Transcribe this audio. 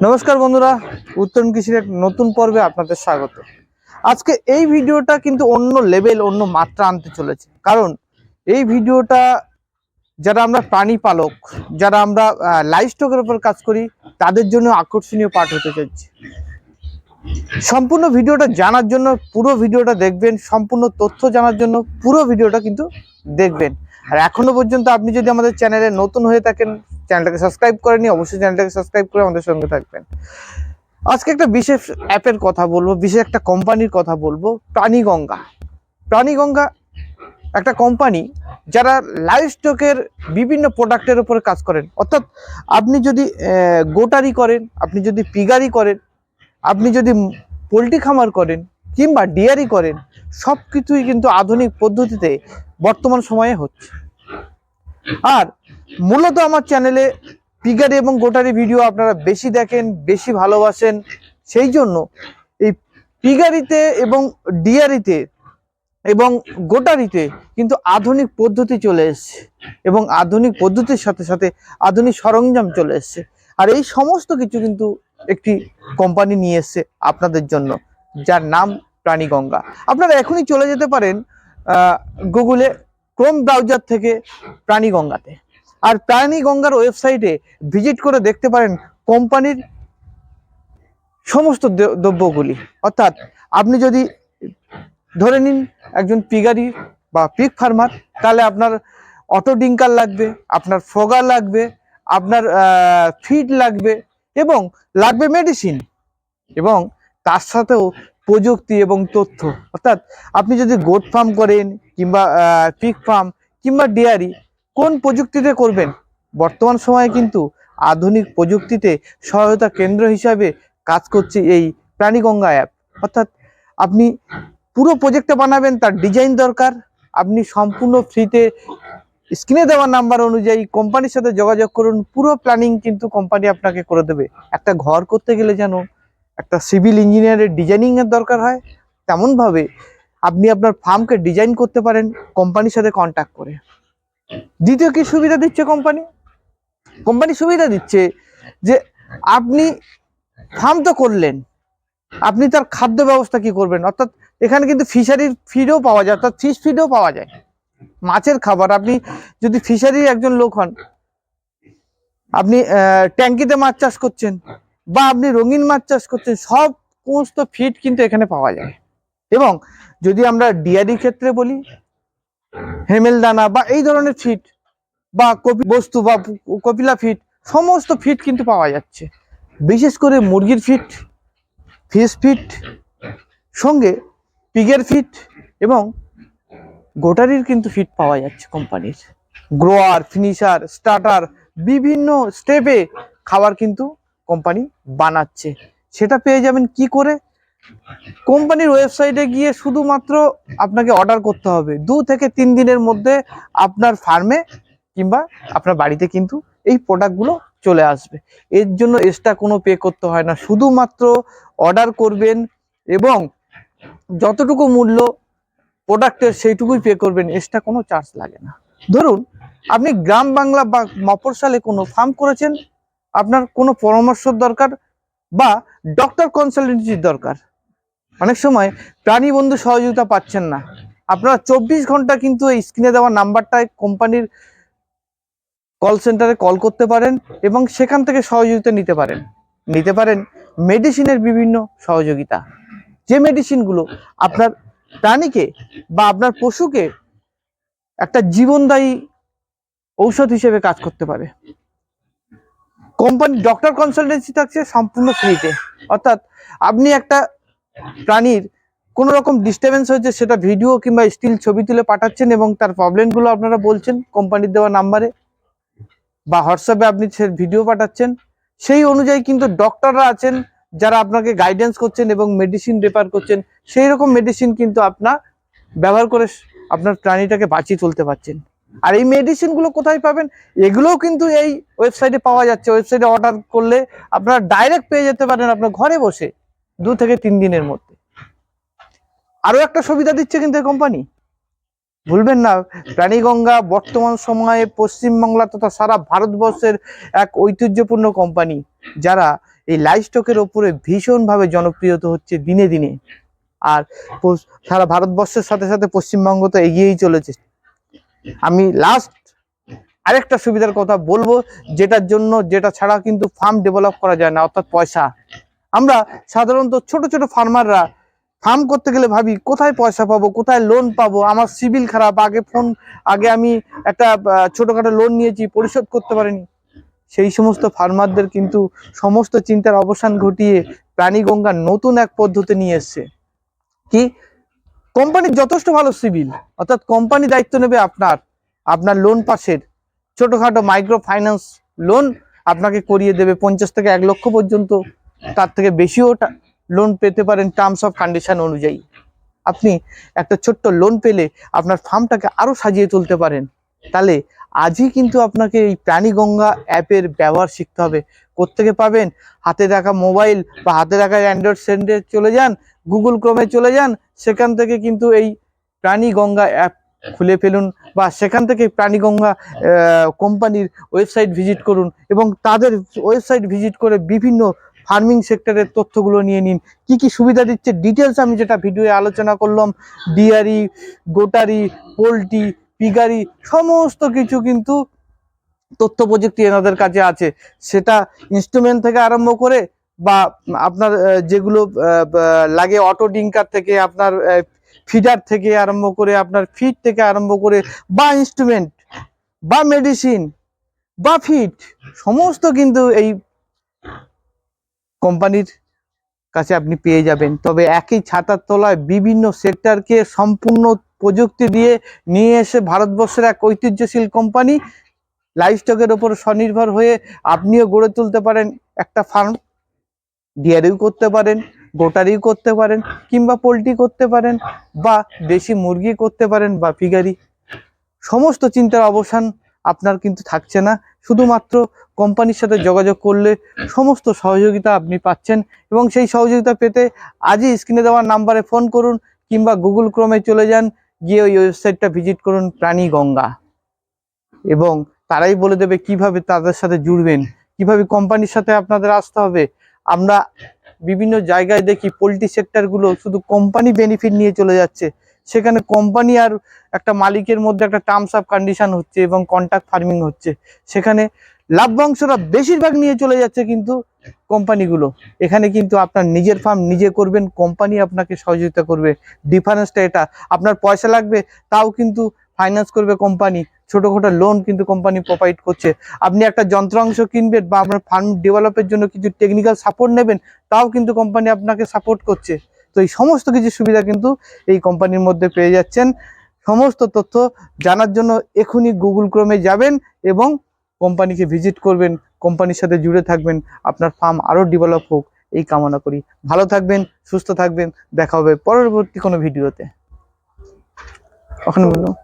নমস্কার বন্ধুরা, উত্তরণ কৃষির এক নতুন পর্বে আপনাদের স্বাগত। আজকে এই ভিডিওটা কিন্তু অন্য লেভেল অন্য মাত্রা আনতে চলেছে। কারণ এই ভিডিওটা যারা আমরা প্রাণী পালক, যারা আমরা লাইভ স্টকের উপর কাজ করি, তাদের জন্য আকর্ষণীয় পাঠ হতে চলছে। সম্পূর্ণ ভিডিওটা জানার জন্য, পুরো ভিডিওটা দেখবেন, সম্পূর্ণ তথ্য জানার জন্য পুরো ভিডিওটা কিন্তু দেখবেন। আর এখনও পর্যন্ত আপনি যদি আমাদের চ্যানেলে নতুন হয়ে থাকেন, চ্যানেলটাকে সাবস্ক্রাইব করেনি অবশ্যই চ্যানেলটাকে সাবস্ক্রাইব করে আমাদের সঙ্গে থাকবেন। আজকে একটা বিশেষ অ্যাপের কথা বলব, বিশেষ একটা কোম্পানির কথা বলব, প্রাণীগঙ্গা। প্রাণীগঙ্গা একটা কোম্পানি যারা লাইভ স্টকের বিভিন্ন প্রোডাক্টের উপরে কাজ করেন। অর্থাৎ আপনি যদি গোটারি করেন, আপনি যদি পিগারি করেন, আপনি যদি পোলট্রি খামার করেন কিংবা ডিয়ারি করেন সব কিছুই কিন্তু আধুনিক পদ্ধতিতে বর্তমান সময়ে হচ্ছে। আর মূলত আমার চ্যানেলে পিগারি এবং গোটারি ভিডিও আপনারা বেশি দেখেন, বেশি ভালোবাসেন, সেই জন্য এই পিগারিতে এবং ডিয়ারিতে এবং গোটারিতে কিন্তু আধুনিক পদ্ধতি চলে এসছে এবং আধুনিক পদ্ধতির সাথে সাথে আধুনিক সরঞ্জাম চলে এসছে। আর এই সমস্ত কিছু কিন্তু একটি কোম্পানি নিয়ে এসছে আপনাদের জন্য, যার নাম প্রাণীগঙ্গা আপনারা এখনই চলে যেতে পারেন গুগলে ক্রোম ব্রাউজার থেকে প্রাণীগঙ্গাতে আর প্রাণীগঙ্গার ওয়েবসাইটে ভিজিট করে দেখতে পারেন কোম্পানির সমস্ত দ্রব্যগুলি। অর্থাৎ আপনি যদি ধরে নিন একজন পিগারি বা পিক ফার্মার তাহলে আপনার অটো ডিঙ্কার লাগবে, আপনার ফ্রগার লাগবে, আপনার ফিড লাগবে এবং লাগবে মেডিসিন এবং তার সাথেও প্রযুক্তি এবং তথ্য। অর্থাৎ আপনি যদি গোট ফার্ম করেন কিংবা পিক ফার্ম কিংবা ডেয়ারি কোন প্রযুক্তিতে করবেন? বর্তমান সময়ে কিন্তু আধুনিক প্রযুক্তিতে সহায়তা কেন্দ্র হিসাবে কাজ করছে এই প্রাণীগঙ্গা অ্যাপ অর্থাৎ আপনি পুরো প্রজেক্টটা বানাবেন, তার ডিজাইন দরকার। আপনি সম্পূর্ণ ফ্রিতে স্ক্রিনে দেওয়া নাম্বার অনুযায়ী কোম্পানির সাথে যোগাযোগ করুন। পুরো প্ল্যানিং কিন্তু কোম্পানি আপনাকে করে দেবে। একটা ঘর করতে গেলে যেন একটা সিভিল ইঞ্জিনিয়ারের ডিজাইনিংয়ের দরকার হয় তেমনভাবে আপনি আপনার ফার্মকে ডিজাইন করতে পারেন কোম্পানির সাথে কন্ট্যাক্ট করে। দ্বিতীয় কি সুবিধা দিচ্ছে কোম্পানি কোম্পানি সুবিধা দিচ্ছে যে আপনি ফার্ম তো করলেন, আপনি তার খাদ্য ব্যবস্থা কি করবেন? অর্থাৎ এখানে কিন্তু ফিশারির ফিডও পাওয়া যায়, অর্থাৎ ফিশ ফিডও পাওয়া যায়। মাছের খাবার, আপনি যদি ফিশারির একজন লোক হন, আপনি ট্যাঙ্কিতে মাছ চাষ করছেন বা আপনি রঙিন মাছ চাষ করছেন, সব সমস্ত ফিড কিন্তু এখানে পাওয়া যায়। এবং যদি আমরা ডিয়ারি ক্ষেত্রে বলি, হেমেল দানা বা এই ধরনের ফিড বা কপি বস্তু বা কপিলা ফিড সমস্ত ফিড কিন্তু পাওয়া যাচ্ছে। বিশেষ করে মুরগির ফিড ফিশ ফিড সঙ্গে পিগের ফিড এবং গোটারির কিন্তু ফিড পাওয়া যাচ্ছে কোম্পানির গ্রোয়ার ফিনিশার স্টার্টার বিভিন্ন স্টেপে খাবার কিন্তু কোম্পানি বানাচ্ছে। সেটা পেয়ে যাবেন কি করে? কোম্পানির ওয়েবসাইটে গিয়ে শুধুমাত্র আপনাকে অর্ডার করতে হবে। দু থেকে তিন দিনের মধ্যে আপনার ফার্মে কিংবা আপনার বাড়িতে কিন্তু এই প্রোডাক্টগুলো চলে আসবে। এর জন্য এক্সট্রা কোনো পে করতে হয় না। শুধুমাত্র অর্ডার করবেন এবং যতটুকু মূল্য প্রোডাক্টের সেইটুকুই পে করবেন। এক্সট্রা কোনো চার্জ লাগে না। ধরুন, আপনি গ্রাম বাংলা বা মফরসালে কোনো ফার্ম করেছেন আপনার কোনো পরামর্শ দরকার বা ডক্টর কনসালটেন্সির দরকার। অনেক সময় প্রাণী বন্ধু সহযোগিতা পাচ্ছেন না। আপনারা চব্বিশ ঘণ্টা কিন্তু এই স্ক্রিনে দেওয়া নাম্বারটায় কোম্পানির কল সেন্টারে কল করতে পারেন এবং সেখান থেকে সহযোগিতা নিতে পারেন। নিতে পারেন মেডিসিনের বিভিন্ন সহযোগিতা। যে মেডিসিনগুলো আপনার প্রাণীকে বা আপনার পশুকে একটা জীবনদায়ী ঔষধ হিসেবে কাজ করতে পারে। কোম্পানি ডক্টর কনসালটেন্সি থাকছে সম্পূর্ণ ফ্রিতে অর্থাৎ আপনি একটা প্রাণীর কোনো রকম ডিস্টারবেন্স হয়েছে, সেটা ভিডিও কিংবা স্টিল ছবি তুলে পাঠাচ্ছেন এবং তার প্রবলেমগুলো আপনারা বলছেন কোম্পানির দেওয়া নাম্বারে বা হোয়াটসঅ্যাপে আপনি সে ভিডিও পাঠাচ্ছেন। সেই অনুযায়ী কিন্তু ডক্টররা আছেন, যারা আপনাকে গাইডেন্স করছেন এবং মেডিসিন রেফার করছেন। সেই রকম মেডিসিন কিন্তু আপনার ব্যবহার করে আপনার প্রাণীটাকে বাঁচিয়ে তুলতে পারছেন। আর এই মেডিসিনগুলো কোথায় পাবেন? এগুলোও কিন্তু এই ওয়েবসাইটে পাওয়া যাচ্ছে। ওয়েবসাইটে অর্ডার করলে আপনারা ডাইরেক্ট পেয়ে যেতে পারেন আপনার ঘরে বসে দু থেকে তিন দিনের মধ্যে। আরও একটা সুবিধা দিচ্ছে কিন্তু এই কোম্পানি ভুলবেন না, প্রাণীগঙ্গা বর্তমান সময়ে পশ্চিমবাংলা তথা সারা ভারতবর্ষের এক ঐতিহ্যপূর্ণ কোম্পানি যারা এই লাইভ স্টকের ওপরে ভীষণভাবে জনপ্রিয়তা হচ্ছে দিনে দিনে। আর সারা ভারতবর্ষের সাথে সাথে পশ্চিমবঙ্গ তো এগিয়েই চলেছে। আমি লাস্ট আরেকটা সুবিধার কথা বলব, যেটার জন্য, যেটা ছাড়া কিন্তু ফার্ম ডেভেলপ করা যায় না, অর্থাৎ পয়সা। আমরা সাধারণত ছোট ছোট ফার্মাররা ফার্ম করতে গেলে ভাবি, কোথায় পয়সা পাবো, কোথায় লোন পাবো? আমার সিভিল খারাপ, আগে ফোন আগে আমি একটা ছোটখাটো লোন নিয়েছি, পরিশোধ করতে পারিনি। সেই সমস্ত ফার্মারদের কিন্তু সমস্ত চিন্তার অবসান ঘটিয়ে প্রাণীগঙ্গা নতুন এক পদ্ধতি নিয়ে এসছে। কি? কোম্পানির যথেষ্ট ভালো সিভিল, অর্থাৎ কোম্পানি দায়িত্ব নেবে আপনার আপনার লোন পাশের। ছোটোখাটো মাইক্রো ফাইন্যান্স লোন আপনাকে করিয়ে দেবে, পঞ্চাশ থেকে এক লক্ষ পর্যন্ত। তার থেকে বেশিও লোন পেতে পারেন টার্মস অফ কন্ডিশন অনুযায়ী। আপনি একটা ছোট্ট লোন পেলে আপনার ফার্মটাকে আরও সাজিয়ে তুলতে পারেন। তাহলে আজই কিন্তু আপনাকে এই প্রাণীগঙ্গা অ্যাপের ব্যবহার শিখতে হবে। কোত্থেকে পাবেন? হাতে রাখা মোবাইল বা হাতে রাখা অ্যান্ড্রয়েড সেন্টারে চলে যান গুগল ক্রোমে চলে যান, সেখান থেকে কিন্তু এই প্রাণীগঙ্গা অ্যাপ খুলে ফেলুন বা সেখান থেকে প্রাণীগঙ্গা কোম্পানির ওয়েবসাইট ভিজিট করুন এবং তাদের ওয়েবসাইট ভিজিট করে বিভিন্ন ফার্মিং সেক্টরের তথ্যগুলো নিয়ে নিন। কি কি সুবিধা দিচ্ছে? ডিটেলস আমি যেটা ভিডিওয়ে আলোচনা করলাম ডিয়ারি গোটারি পোলট্রি পিগারি, সমস্ত কিছু কিন্তু তথ্য প্রযুক্তি এনাদের কাছে আছে। সেটা ইনস্ট্রুমেন্ট থেকে আরম্ভ করে বা আপনার যেগুলো লাগে অটো ডিঙ্কার থেকে আপনার ফিডার থেকে আরম্ভ করে আপনার ফিড থেকে আরম্ভ করে বা ইনস্ট্রুমেন্ট বা মেডিসিন বা ফিড সমস্ত কিন্তু এই কোম্পানির কাছে আপনি পেয়ে যাবেন। তবে একই ছাতার তলায় বিভিন্ন সেক্টরকে সম্পূর্ণ প্রযুক্তি দিয়ে নিয়ে এসে ভারতবর্ষের এক ঐতিহ্যশীল কোম্পানি লাইফস্টকের ওপর স্বনির্ভর হয়ে আপনিও গড়ে তুলতে পারেন একটা ফার্ম। ডিয়ারিও করতে পারেন গোটারিও করতে পারেন কিংবা পোলট্রি করতে পারেন বা দেশি মুরগি করতে পারেন বা ফিগারি সমস্ত চিন্তার অবসান আপনার কিন্তু থাকছে না। শুধুমাত্র কোম্পানির সাথে যোগাযোগ করলে সমস্ত সহযোগিতা আপনি পাচ্ছেন এবং সেই সহযোগিতা পেতে আজই স্ক্রিনে দেওয়ার নাম্বারে ফোন করুন কিংবা গুগল ক্রোমে চলে যান। গিয়ে ওই ওয়েবসাইটটা ভিজিট করুন প্রাণী গঙ্গা। এবং তারাই বলে দেবে কীভাবে তাদের সাথে জুড়বেন, কীভাবে কোম্পানির সাথে আপনাদের আসতে হবে। আমরা বিভিন্ন জায়গায় দেখি পোলট্রি সেক্টরগুলো শুধু কোম্পানি বেনিফিট নিয়ে চলে যাচ্ছে। সেখানে কোম্পানি আর একটা মালিকের মধ্যে একটা টার্মস অফ কন্ডিশন হচ্ছে এবং কন্ট্রাক্ট ফার্মিং হচ্ছে। সেখানে লাভ্যাংশটা বেশিরভাগ নিয়ে চলে যাচ্ছে কিন্তু কোম্পানিগুলো। এখানে কিন্তু আপনার নিজের ফার্ম নিজে করবেন কোম্পানি আপনাকে সহযোগিতা করবে ডিফারেন্সটা এটা। আপনার পয়সা লাগবে, তাও কিন্তু ফাইন্যান্স করবে কোম্পানি ছোটখাটো লোন কিন্তু কোম্পানি প্রোভাইড করছে। আপনি একটা যন্ত্রাংশ কিনবেন বা আপনার ফার্ম ডেভেলপের জন্য কিছু টেকনিক্যাল সাপোর্ট নেবেন, তাও কিন্তু কোম্পানি আপনাকে সাপোর্ট করছে। তো এই সমস্ত কিছু সুবিধা কিন্তু এই কোম্পানির মধ্যে পেয়ে যাচ্ছেন। সমস্ত তথ্য জানার জন্য এখনই গুগল ক্রোমে যাবেন এবং কোম্পানিকে ভিজিট করবেন, কোম্পানির সাথে জুড়ে থাকবেন, আপনার ফার্ম আরও ডেভেলপ হোক, এই কামনা করি। ভালো থাকবেন, সুস্থ থাকবেন, দেখা হবে পরবর্তী কোনো ভিডিওতে। ওখানে বলুন